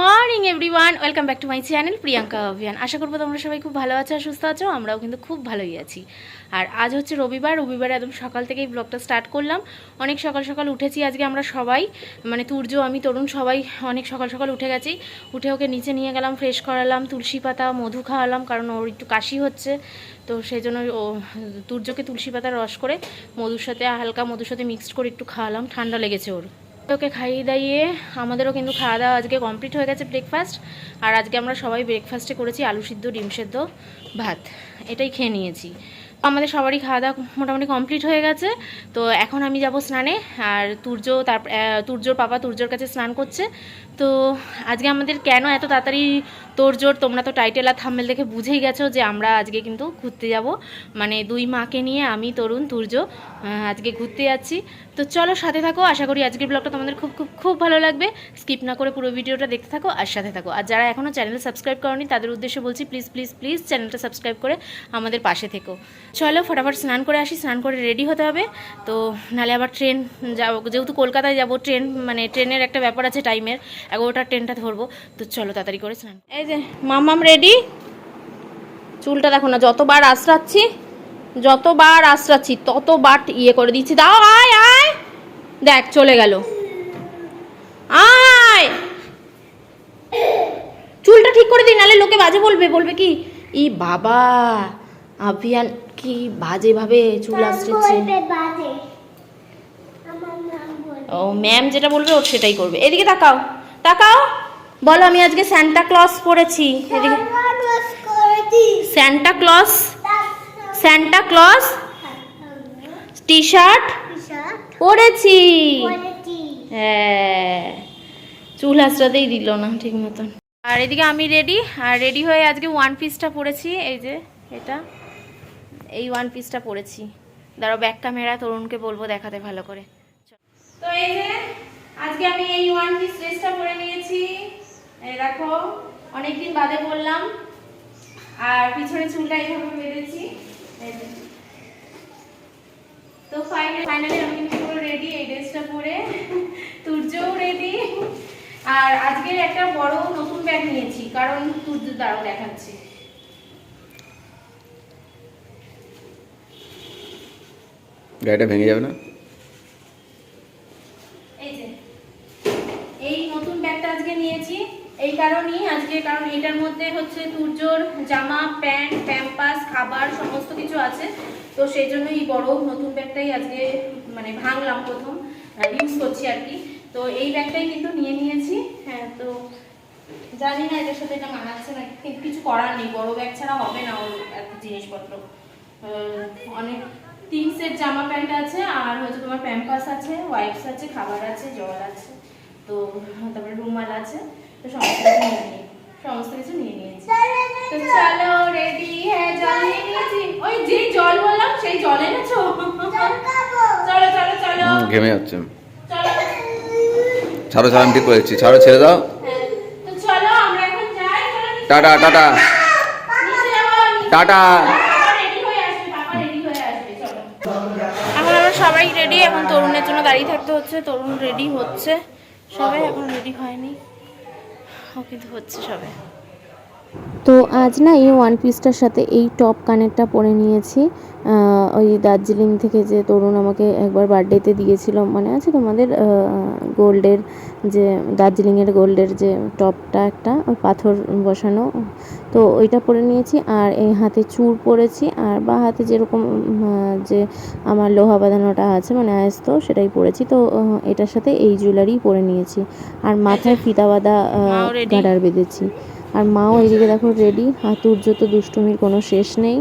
Morning, everyone. Welcome back to my channel, Priyanka Abhiyan. আশা করব তোমরা সবাই খুব ভালো আছো সুস্থ আছো, আমরাও কিন্তু খুব ভালোই আছি। আর আজ হচ্ছে রবিবার রবিবার একদম সকাল থেকেই ব্লগটা স্টার্ট করলাম। অনেক সকাল সকাল উঠেছি আজকে আমরা সবাই। মানে তুর্য, আমি, তরুণ সবাই অনেক সকাল সকাল উঠে গেছি। উঠে ওকে নিচে নিয়ে গেলাম ফ্রেশ করালাম, তুলসী পাতা, মধু খাওয়ালাম, কারণ ওর একটু কাশি হচ্ছে। তো সেই জন্য ও, তুর্যকে তুলসী পাতার রস করে মধুর সাথে হালকা মধুর সাথে মিক্সড করে একটু খাওয়ালাম, ঠান্ডা লেগেছে ওর। ওকে খাইয়ে দাইয়ে আমাদেরও কিন্তু খাওয়া দাওয়া আজকে কমপ্লিট হয়ে গেছে ব্রেকফাস্ট আর আজকে আমরা সবাই ব্রেকফাস্টে করেছি আলু সিদ্ধ, ডিম সেদ্ধ, ভাত। এটাই খেয়ে নিয়েছি। আমাদের সবারই খাওয়া দাওয়া মোটামুটি কমপ্লিট হয়ে গেছে। তো এখন আমি যাব স্নানে। আর তুর্য তারপর তুর্যর পাপা তুর্যর কাছে স্নান করছে। তো আজকে আমাদের কেন এত তাড়াতাড়ি তোড়জোড় তোমরা তো টাইটেল আর থাম্বেল দেখে বুঝেই গেছো যে আমরা আজকে কিন্তু ঘুরতে যাব। মানে দুই মাকে নিয়ে আমি, তরুণ, তুর্য আজকে ঘুরতে যাচ্ছি। তো চলো সাথে থাকো। আশা করি আজকের ব্লগটা তোমাদের খুব খুব খুব ভালো লাগবে। স্কিপ না করে পুরো ভিডিওটা দেখতে থাকো আর সাথে থাকো। আর যারা এখনও চ্যানেল সাবস্ক্রাইব করনি, তাদের উদ্দেশ্যে বলছি প্লিজ প্লিজ প্লিজ চ্যানেলটা সাবস্ক্রাইব করে আমাদের পাশে থেকো। চলো ফটাফট স্নান করে আসি। স্নান করে রেডি হতে হবে। তো নালে আবার ট্রেন যাব। যেহেতু কলকাতায় যাব ট্রেন মানে ট্রেনের একটা ব্যাপার আছে টাইমের এগারোটার ট্রেনটা ধরবো। তো চলো তাড়াতাড়ি করে স্নান এই যে মামাম রেডি চুলটা দেখো না যতবার আশ্রাচ্ছি যতবার আশ্রাচ্ছি ততবার ইয়ে করে দিচ্ছি। দাও আয় আয়। দেখ চলে গেল। আয়। চুলটা ঠিক করে দিই নালে লোকে বাজে বলবে বলবে কি ই বাবা আভিয়ান কি বাজে ভাবে চুল বলবে ও ম্যাম যেটা বলবে ও সেটাই করবে। এদিকে তাকাও। তাকাও। বলো আমি আজকে স্যান্টা ক্লস পড়েছি। Santa Claus Santa Claus T shirt পরেছি হ্যাঁ। চুল আঁচড়াতেই দিল না ঠিক মতন। আর এদিকে আমি রেডি আর রেডি হয়ে আজকে ওয়ান পিসটা পরেছি এই যে এটা। এই ওয়ান পিসটা পরেছি দাঁড়াও ব্যাক ক্যামেরা তরুণকে বলব দেখাতে ভালো করে। তো এই যে আজকে আমি এই ওয়ান পিস ড্রেসটা পরে নিয়েছি। এই দেখো, অনেকদিন বাদে বললাম, আর পিছনে চুলটা এইভাবে বেঁধেছি। তো ফাইনালি ফাইনালি আমি কিন্তু পুরো রেডি এই ড্রেসটা পরে। তুর্যও রেডি আর আজকে একটা বড় নতুন ব্যাগ নিয়েছি, কারণ তুর্য দাঁড়াও দেখাচ্ছি। গাড়িটা ভেঙে যাবে না এই যে এই নতুন আজকে নিয়েছি। এই কারণেই, আজকে কারণ এটার মধ্যে হচ্ছে তুর্যর জামা, প্যান্ট, প্যাম্পাস, খাবার, সমস্ত কিছু আছে। তো সেই জন্য এই বড় নতুন ব্যাগটাই আজকে মানে ভাঙলাম প্রথম ইউজ করছি আর কি। তো এই ব্যাগটাই কিন্তু নিয়ে নিয়েছি। হ্যাঁ তো জানি না এটার সাথে এটা মানাচ্ছে না কিছু করার নেই, বড় ব্যাগ ছাড়া হবে না ওর জিনিসপত্র। অনেক তিন সেট জামা প্যান্ট আছে, আর হচ্ছে তোমার প্যাম্পাস আছে ওয়াইপস আছে, খাবার আছে, জল আছে। তো তারপরে রুমাল আছে তো সমস্ত কিছু নিয়ে নিই সমস্ত কিছু নিয়ে নিয়েছি। তো চলো রেডি হ্যাঁ জল নিয়ে নিয়েছি। ওই যে জল বললাম সেই জল এনেছো? চলো চলো চলো। ঘেমে যাচ্ছে। ছাড়ো ছাড়ো আমি ঠিক করেছি ছাড়ো ছেড়ে দাও। হ্যাঁ, টাটা টাটা। টাটা। এখন আমরা সবাই রেডি এখন তরুণের জন্য দাঁড়িয়ে থাকতে হচ্ছে তরুণ রেডি হচ্ছে। সবাই এখন রেডি হয়নি। ও কিন্তু হচ্ছে সবাই তো আজ না এই ওয়ান পিসটার সাথে এই টপ কানেরটা পরে নিয়েছি। ওই দার্জিলিং থেকে যে তরুণ আমাকে একবার বার্থডেতে দিয়েছিল মানে আছে তোমাদের? গোল্ডের যে দার্জিলিংয়ের গোল্ডের যে টপটা একটা ওই পাথর বসানো। তো ওইটা পরে নিয়েছি আর এই হাতে চূড় পরেছি আর বা হাতে যেরকম যে আমার লোহা বাঁধানোটা আছে মানে আয়স্ত সেটাই পরেছি। তো এটার সাথে এই জুয়েলারি পরে নিয়েছি। আর মাথায় ফিতা বাঁধা গাডার বেঁধেছি। আর মাও এদিকে দেখো রেডি আর তুর্য তো দুষ্টুমির কোনো শেষ নেই।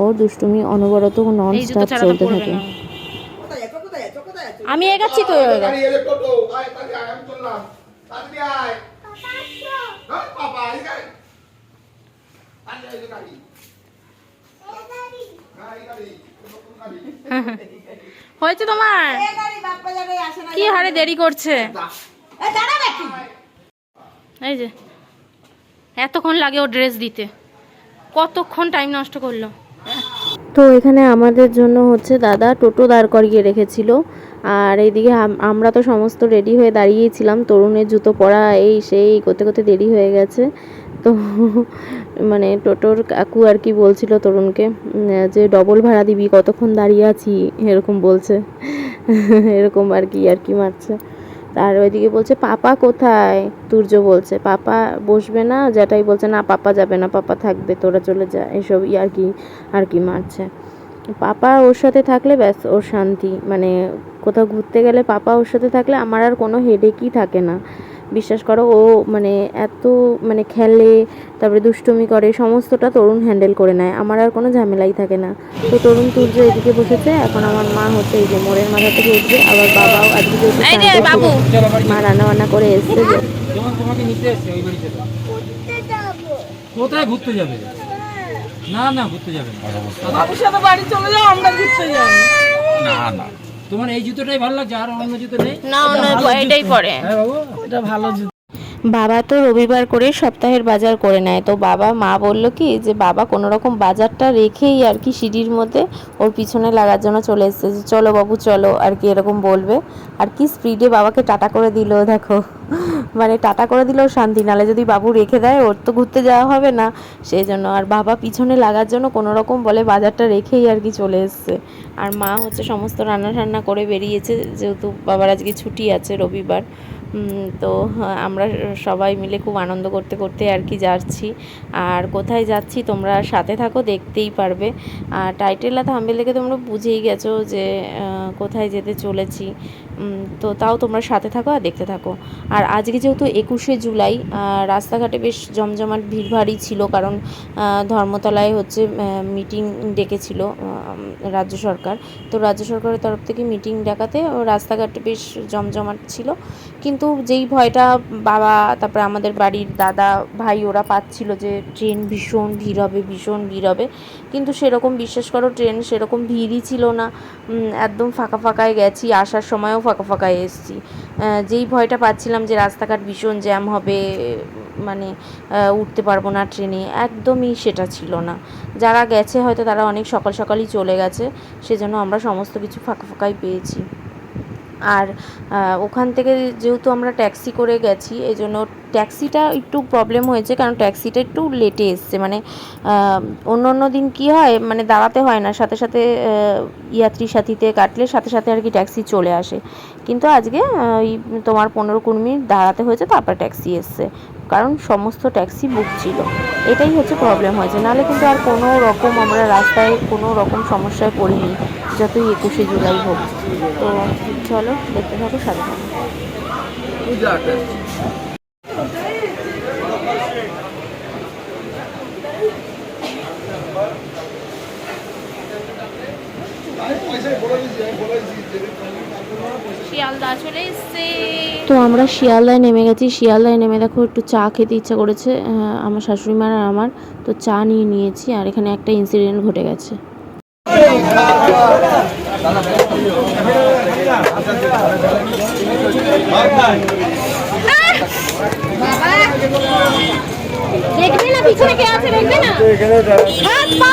ও দুষ্টুমি অনবরত নন স্টপ চলতে থাকে। আমি এগাচ্ছি তো। গাড়ি এলে টোটো আয় তাড়াতাড়ি আয় আমি চললাম। তাড়াতাড়ি আয়। হ্যাঁ বাবা আয় গাড়ি। আয় এই যে গাড়ি। গাড়ি গাড়ি। নতুন গাড়ি। হয়েছে তোমার? কি হারে দেরি করছে? এই যে। এতক্ষণ লাগে ও ড্রেস দিতে। কতক্ষণ টাইম নষ্ট করল? তো এখানে আমাদের জন্য হচ্ছে দাদা টোটো দাঁড় করিয়ে রেখেছিল। আর এইদিকে আমরা তো সমস্ত রেডি হয়ে দাঁড়িয়েছিলাম। তরুণের জুতো পরা এই সেই করতে করতে দেরি হয়ে গেছে। তো মানে টোটোর কাকু আর কি বলছিল তরুণকে যে ডবল ভাড়া দিবি, কতক্ষণ দাঁড়িয়ে আছি, এরকম বলছে। এরকম আর কি আর কি মারছে। আর ওইদিকে বলছে, পাপা কোথায়? তুর্য বলছে, পাপা বসবে না। যেটাই বলছে, না, পাপা যাবে না, পাপা থাকবে, তোরা চলে যা। এসব আর কি আর কি মারছে। পাপা ওর সাথে থাকলে ব্যাস, ওর শান্তি। মানে কোথাও ঘুরতে গেলে পাপা ওর সাথে থাকলে আমার আর কোনো হেডেকই থাকে না। বিশ্বাস করো ও মানে এত মানে খেলে তারপরে দুষ্টুমি করে সমস্তটা তরুণ হ্যান্ডেল করে নেয়। আমার আর কোনো ঝামেলাই থাকে না। তো তরুণ তুর্য এদিকে বসেছে এখন আমার মা হচ্ছে এই যে মোড়ের মাথা থেকে উঠবে আবার বাবাও আজকে যেহেতু মা রান্না বান্না করে এসছে যে যেমন তোমাকে নিতে এসছে ওই বাড়িতে। ঘুরতে যাব কোথায় ঘুরতে যাবে? না না ঘুরতে যাবে না। বাবুর সাথে বাড়ি চলে যাও আমরা ঘুরতে যাই। না না। তোমার এই জুতোটাই ভালো লাগছে? আর অন্য জুতো নেই? না অন্য এটাই পরে। হ্যাঁ বাবু। এটা ভালো জুতো। বাবা তো রবিবার করে সপ্তাহের বাজার করে নেয়। তো বাবা, মা বলল কি, যে বাবা কোনো রকম বাজারটা রেখেই আর কি সিঁড়ির মধ্যে ওর পিছনে লাগার জন্য চলে এসেছে। যে চলো বাবু, চলো, আর কি এরকম বলবে। আর কি স্পিডে বাবাকে টাটা করে দিল, দেখো। মানে টাটা করে দিলেও শান্তি, নালে যদি বাবু রেখে দেয়, ওর তো ঘুরতে যাওয়া হবে না। সেই জন্য আর বাবা পিছনে লাগার জন্য কোনো রকম বলে বাজারটা রেখেই আর কি চলে এসছে। আর মা হচ্ছে সমস্ত রান্না টান্না করে বেরিয়েছে, যেহেতু বাবার আজকে ছুটি আছে রবিবার। তো হ্যাঁ, আমরা সবাই মিলে খুব আনন্দ করতে করতে আর কি যাচ্ছি। আর কোথায় যাচ্ছি তোমরা সাথে থাকো দেখতেই পারবে। আর টাইটেল আর থাম্বেল দেখে তোমরা বুঝেই গেছো যে কোথায় যেতে চলেছি। তো তাও তোমরা সাথে থাকো আর দেখতে থাকো। আর আজকে যেহেতু একুশে জুলাই রাস্তাঘাটে বেশ জমজমাট ভিড় ভিড়ভাড়ই ছিল কারণ ধর্মতলায় হচ্ছে মিটিং ডেকেছিল রাজ্য সরকার। তো রাজ্য সরকারের তরফ থেকে মিটিং ডাকাতে রাস্তাঘাটে বেশ জমজমাট ছিল। কিন্তু যেই ভয়টা বাবা, তারপরে আমাদের বাড়ির দাদা, ভাই ওরা পাচ্ছিল যে ট্রেন ভীষণ ভিড় হবে, ভীষণ ভিড় হবে। কিন্তু সেরকম বিশ্বাস করো, ট্রেন সেরকম ভিড়ই ছিল না। একদম ফাঁকা ফাঁকায় গেছি, আসার সময়ও ফাঁকা ফাঁকায় এসেছি। যেই ভয়টা পাচ্ছিলাম যে রাস্তাঘাট ভীষণ জ্যাম হবে মানে উঠতে পারব না ট্রেনে, একদমই সেটা ছিল না। যারা গেছে হয়তো তারা অনেক সকাল সকালই চলে গেছে, সেজন্য আমরা সমস্ত কিছু ফাঁকা ফাঁকাই পেয়েছি। আর ওখান থেকে যেহেতু আমরা ট্যাক্সি করে গেছি এই জন্য ট্যাক্সিটা একটু প্রবলেম হয়েছে, কারণ ট্যাক্সিটা একটু লেটে এসছে। মানে অন্য অন্য দিন কী হয় মানে দাঁড়াতে হয় না, সাথে সাথে ইয়াত্রী সাথীতে কাটলে সাথে সাথে আর কি ট্যাক্সি চলে আসে। কিন্তু আজকে ওই তোমার পনেরো কুড়ি মিনিট দাঁড়াতে হয়েছে, তারপর ট্যাক্সি এসছে। কারণ সমস্ত ট্যাক্সি বুক ছিল। এটাই হচ্ছে প্রবলেম হয়েছে। নাহলে কিন্তু আর কোনো রকম আমরা রাস্তায় কোনো রকম সমস্যায় পড়িনি। যতই একুশে জুলাই হোক। তো চলো দেখতে থাকো সাথে তো আমরা শিয়ালদায় নেমে গেছি। শিয়ালদায় নেমে দেখো একটু চা খেতে ইচ্ছা করেছে আমার শাশুড়ি মার আর আমার। তো চা নিয়ে নিয়েছি আর এখানে একটা ইনসিডেন্ট ঘটে গেছে। দেখবে না পিছনে কে আছে দেখবে না। হাত পা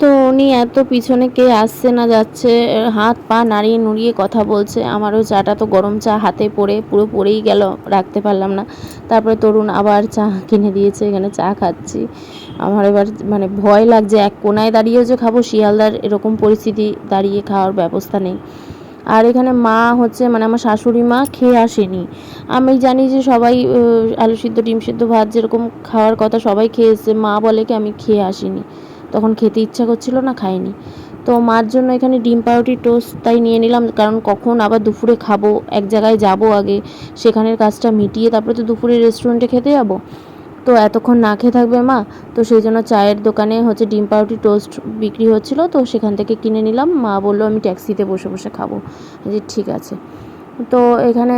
তো উনি এত পিছনে কে আসছে না যাচ্ছে, হাত পা নাড়িয়ে নুড়িয়ে কথা বলছে। আমারও চাটা তো গরম চা হাতে পড়ে, পুরো পড়েই গেল, রাখতে পারলাম না। তারপরে তরুণ আবার চা কিনে দিয়েছে, এখানে চা খাচ্ছি। আমার এবার মানে ভয় লাগছে, এক কোনায় দাঁড়িয়েও যে খাব, শিয়ালদার এরকম পরিস্থিতি, দাঁড়িয়ে খাওয়ার ব্যবস্থা নেই। এখানে মা হচ্ছে মানে আমার শাশুড়ি মা, খেয়ে আসেনি। আমি জানি যে সবাই আলু সিদ্ধ, ডিম সিদ্ধ, ভাত যেরকম খাওয়ার কথা সবাই খেয়ে মা বলে কি আমি খেয়ে আসিনি। তখন খেতে ইচ্ছা করছিল না খাইনি তো মার জন্য এখানে ডিম পাউরুটি টোস্ট তাই নিয়ে নিলাম, কারণ কখন আবার দুপুরে খাব, এক জায়গায় যাব আগে, সেখানের কাজটা মিটিয়ে তারপরে তো দুপুরে রেস্টুরেন্টে খেতে যাব। তো এতক্ষণ না খেয়ে থাকবে মা, তো সেই জন্য চায়ের দোকানে হচ্ছে ডিম পাউরুটি টোস্ট বিক্রি হচ্ছিল, তো সেখান থেকে কিনে নিলাম। মা বলল, আমি ট্যাক্সিতে বসে বসে খাব। যে ঠিক আছে। তো এখানে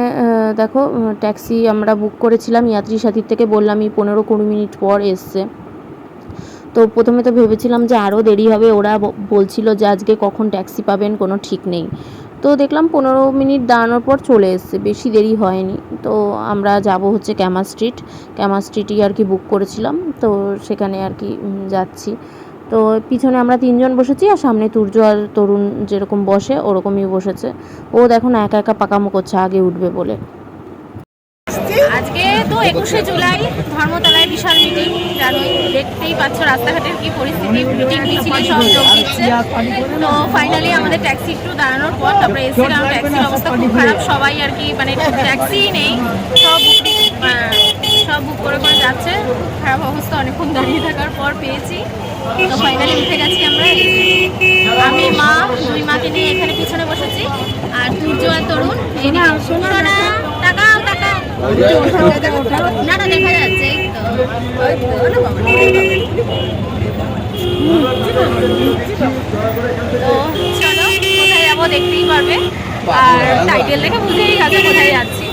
দেখো ট্যাক্সি আমরা বুক করেছিলাম ইয়াত্রী সাথীর থেকে বললামই পনেরো কুড়ি মিনিট পর এসছে। তো প্রথমে তো ভেবেছিলাম যে আরও দেরি হবে, ওরা বলছিল যে আজকে কখন ট্যাক্সি পাবেন, কোনো ঠিক নেই। তো দেখলাম পনেরো মিনিট দাঁড়ানোর পর চলে এসছে, বেশি দেরি হয়নি। তো আমরা যাব হচ্ছে ক্যামা স্ট্রিট ক্যামা স্ট্রিটই আর কি বুক করেছিলাম, তো সেখানে আর কি যাচ্ছি। তো পিছনে আমরা তিনজন বসেছি আর সামনে তুর্য আর তরুণ যেরকম বসে, ওরকমই বসেছে। ও দেখো না, একা একা পাকামো করছে, আগে উঠবে বলে। আজকে তো একুশে জুলাই ধর্মতলায় বিশাল মিটিং জানোই দেখতেই পাচ্ছ রাস্তাঘাটের কি পরিস্থিতি মিটিং মিছিলে সব যোগ দিচ্ছে। তো ফাইনালি আমাদের ট্যাক্সি একটু দাঁড়ানোর পর তারপরে এসে কারণ ট্যাক্সির অবস্থা খুব খারাপ। সবাই আর কি মানে ট্যাক্সি নেই। সব সব বুক করে করে যাচ্ছে। খুব খারাপ অবস্থা, অনেকক্ষণ দাঁড়িয়ে থাকার পর পেয়েছি। তো ফাইনালি উঠে গেছি আমরা। আমি, মা, দুই মাকে নিয়ে এখানে পিছনে বসেছি। আর সূর্য আর তরুণ, এই তো তো চলো কোথায় যাব দেখতেই পারবে। আর টাইটেল দেখে বুঝেই গেছে কোথায় যাচ্ছি।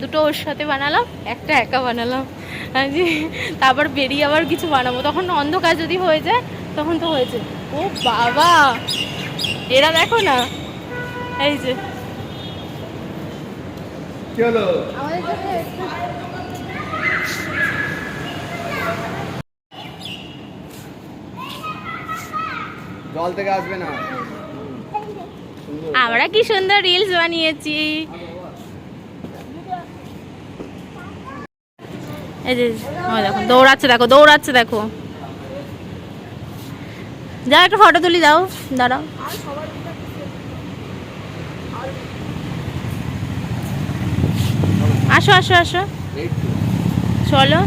দুটো ওর সাথে বানালাম একটা একা বানালাম। আর যে তারপর বেরিয়ে আবার কিছু বানাবো। তখন অন্ধকার যদি হয়ে যায় তখন তো হয়েছে। ও বাবা এরা দেখো না। এই যে। জল থেকে আসবে না। আমরা কি সুন্দর রিলস বানিয়েছি। দৌড়াচ্ছে, দেখো দৌড়াচ্ছে, দেখো। যা একটা ফটো তুলি দাও দাঁড়াও। আসো আসো আসো। চলো।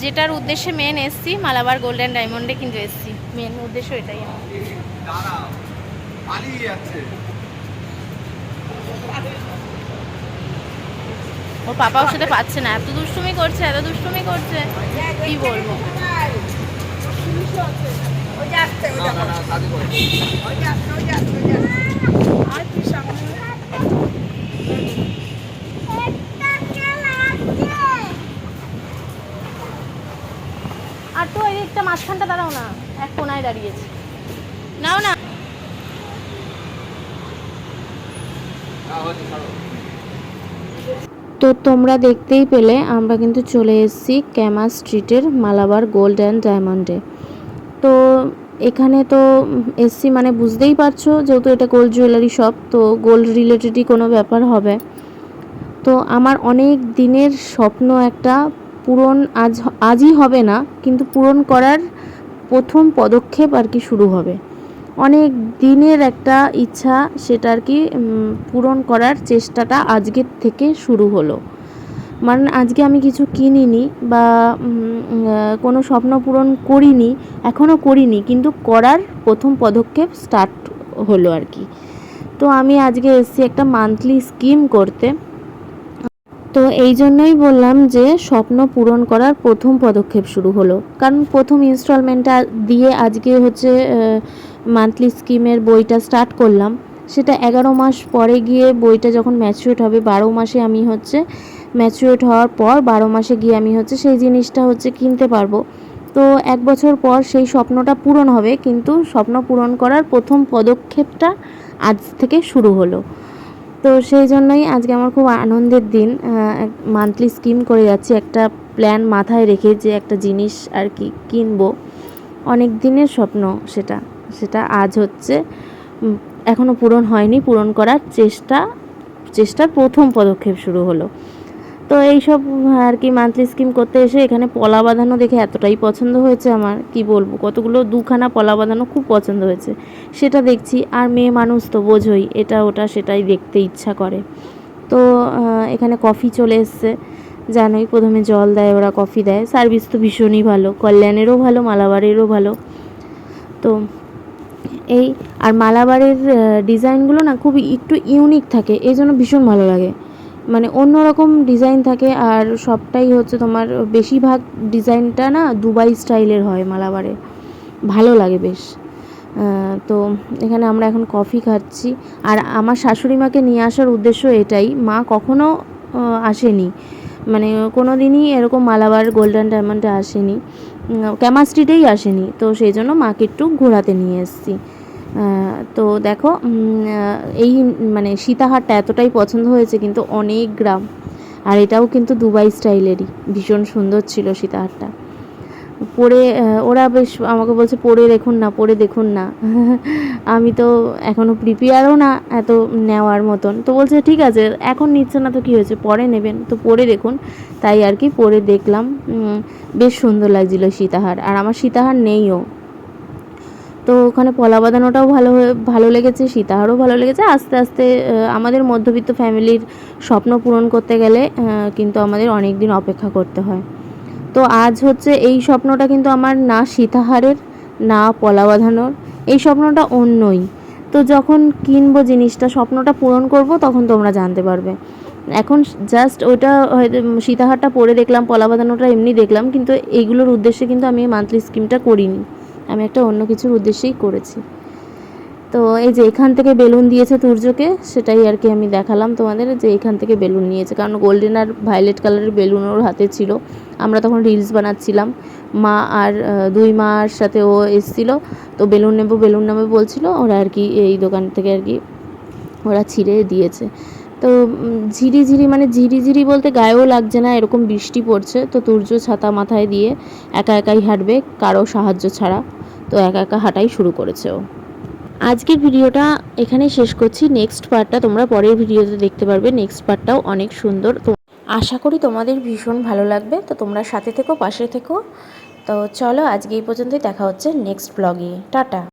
যেটার উদ্দেশ্যে মেন এসছি, মালাবার গোল্ডেন ডায়মন্ডে কিন্তু এসছি। মেন উদ্দেশ্য এটাই। আমার দাঁড়াও পালিয়ে ওর পাপা ওর সাথে পাচ্ছে না, এত দুষ্টুমি করছে, এত দুষ্টুমি করছে। কি বলব? আর তো এই একটা মাঝখানটা দাঁড়াও না, এক কোনায় দাঁড়িয়েছে নাও না তো তোমরা দেখতেই পেলে, আমরা কিন্তু চলে এসেছি ক্যামা স্ট্রিটের মালাবার গোল্ড অ্যান্ড ডায়মন্ডে তো এখানে তো এসছি মানে বুঝতেই পারছ, যেহেতু এটা গোল্ড জুয়েলারি শপ তো গোল্ড রিলেটেডই কোনো ব্যাপার হবে। তো আমার অনেক দিনের স্বপ্ন একটা পূরণ আজ, আজই হবে না, কিন্তু পূরণ করার প্রথম পদক্ষেপ আর কি শুরু হবে। অনেক দিনের একটা ইচ্ছা সেটা আর কি পূরণ করার চেষ্টাটা আজকের থেকে শুরু হলো। মানে আজকে আমি কিছু কিনিনি বা কোনো স্বপ্ন পূরণ করিনি এখনও করিনি, কিন্তু করার প্রথম পদক্ষেপ স্টার্ট হলো আর কি। তো আমি আজকে এসেছি একটা মান্থলি স্কিম করতে। তো এই জন্যই বললাম যে স্বপ্ন পূরণ করার প্রথম পদক্ষেপ শুরু হলো। কারণ প্রথম ইনস্টলমেন্টটা দিয়ে আজকে হচ্ছে মান্থলি স্কিমের বইটা স্টার্ট করলাম। সেটা এগারো মাস পরে গিয়ে বইটা যখন ম্যাচিউর হবে, বারো মাসে আমি হচ্ছে ম্যাচিউর হওয়ার পর বারো মাসে গিয়ে আমি হচ্ছে সেই জিনিসটা হচ্ছে কিনতে পারব। তো এক বছর পর সেই স্বপ্নটা পূরণ হবে, কিন্তু স্বপ্ন পূরণ করার প্রথম পদক্ষেপটা আজ থেকে শুরু হলো। তো সেই জন্যই আজকে আমার খুব আনন্দের দিন মান্থলি স্কিম করে যাচ্ছি, একটা প্ল্যান মাথায় রেখে যে একটা জিনিস আর কি কিনবো। অনেক দিনের স্বপ্ন সেটা। সেটা আজ হচ্ছে উম, এখনও পূরণ হয়নি পূরণ করার চেষ্টা চেষ্টার প্রথম পদক্ষেপ শুরু হলো। তো এইসব আর কি মান্থলি স্কিম করতে এসে এখানে পলা বাঁধানো দেখে এতটাই পছন্দ হয়েছে আমার কি বলব? কতগুলো দুখানা পলা বাঁধানো খুব পছন্দ হয়েছে। সেটা দেখছি আর মেয়ে মানুষ তো বোঝোই এটা ওটা সেটাই দেখতে ইচ্ছা করে। তো এখানে কফি চলে এসছে জানোই প্রথমে জল দেয় ওরা কফি দেয়। সার্ভিস তো ভীষণই ভালো কল্যাণেরও ভালো মালাবারেরও ভালো। তো এই আর মালাবারের ডিজাইনগুলো না খুবই একটু ইউনিক থাকে, এই জন্য ভীষণ ভালো লাগে। মানে অন্যরকম ডিজাইন থাকে আর সবটাই হচ্ছে তোমার বেশিরভাগ ডিজাইনটা না দুবাই স্টাইলের হয় মালাবারে ভালো লাগে বেশ। তো এখানে আমরা এখন কফি খাচ্ছি। আর আমার শাশুড়ি মাকে নিয়ে আসার উদ্দেশ্য এটাই, মা কখনো আসেনি। মানে কোনো দিনই এরকম মালাবার, গোল্ডেন ডায়মন্ডে আসেনি। ক্যামা স্ট্রিটেই আসেনি। তো সেই জন্য মাকে একটু ঘোরাতে নিয়ে এসেছি। তো দেখো এই মানে সীতাহারটা এতটাই পছন্দ হয়েছে কিন্তু অনেক গ্রাম। আর এটাও কিন্তু দুবাই স্টাইলেরই। ভীষণ সুন্দর ছিল সীতাহারটা। আহ, ওরা বেশ আমাকে বলছে পরে দেখুন না পরে দেখুন না। আমি তো এখনও প্রিপেয়ারও না এত নেওয়ার মতন। তো বলছে ঠিক আছে এখন নিচ্ছে না তো কী হয়েছে? পরে নেবেন। তো পরে দেখুন। তাই আর কি পরে দেখলাম। বেশ সুন্দর লাগছিল সীতাহার। আর আমার সীতাহার নেইও। তো ওখানে পলা বাঁধানোটাও ভালো ভালো লেগেছে সীতাহারও ভালো লেগেছে। আস্তে আস্তে আমাদের মধ্যবিত্ত ফ্যামিলির স্বপ্ন পূরণ করতে গেলে কিন্তু আমাদের অনেক দিন অপেক্ষা করতে হয়। তো আজ হচ্ছে এই স্বপ্নটা কিন্তু আমার না সীতাহারের, না পলা বাঁধানোর এই স্বপ্নটা অন্যই। তো যখন কিনবো জিনিসটা, স্বপ্নটা পূরণ করব, তখন তোমরা জানতে পারবে। এখন জাস্ট ওইটা হয়তো সীতাহারটা পরে দেখলাম পলা বাঁধানোটা এমনি দেখলাম, কিন্তু এইগুলোর উদ্দেশ্যে কিন্তু আমি মান্থলি স্কিমটা করিনি। আমি একটা অন্য কিছুর উদ্দেশ্যেই করেছি। তো এই যে এখান থেকে বেলুন দিয়েছে তুর্যকে, সেটাই আর কি আমি দেখালাম তোমাদের, যে এখান থেকে বেলুন নিয়েছে। কারণ গোল্ডেন আর ভায়োলেট কালারের বেলুন ওর হাতে ছিল। আমরা তখন রিলস বানাচ্ছিলাম। মা আর দুই মার সাথে ও এসেছিল। তো বেলুন নেব, বেলুন নেবে বলছিল। ওরা আর কি এই দোকান থেকে আর কি ওরা ছিঁড়ে দিয়েছে। তো ঝিরি ঝিরি মানে ঝিরি ঝিরি বলতে গায়েও লাগছে না, এরকম বৃষ্টি পড়ছে। তো তুর্য ছাতা মাথায় দিয়ে একা একাই হাঁটবে, কারও সাহায্য ছাড়া। তো একা একা হাঁটাই শুরু করেছে ও। আজকের ভিডিওটা এখানে শেষ করছি। নেক্সট পার্টটা তোমরা পরের ভিডিওতে দেখতে পারবে। নেক্সট পার্টটাও অনেক সুন্দর। তো আশা করি তোমাদের ভীষণ ভালো লাগবে। তো তোমরা সাথে থেকো, পাশে থেকো। তো চলো আজকে এই পর্যন্তই দেখা হচ্ছে নেক্সট ব্লগে টাটা।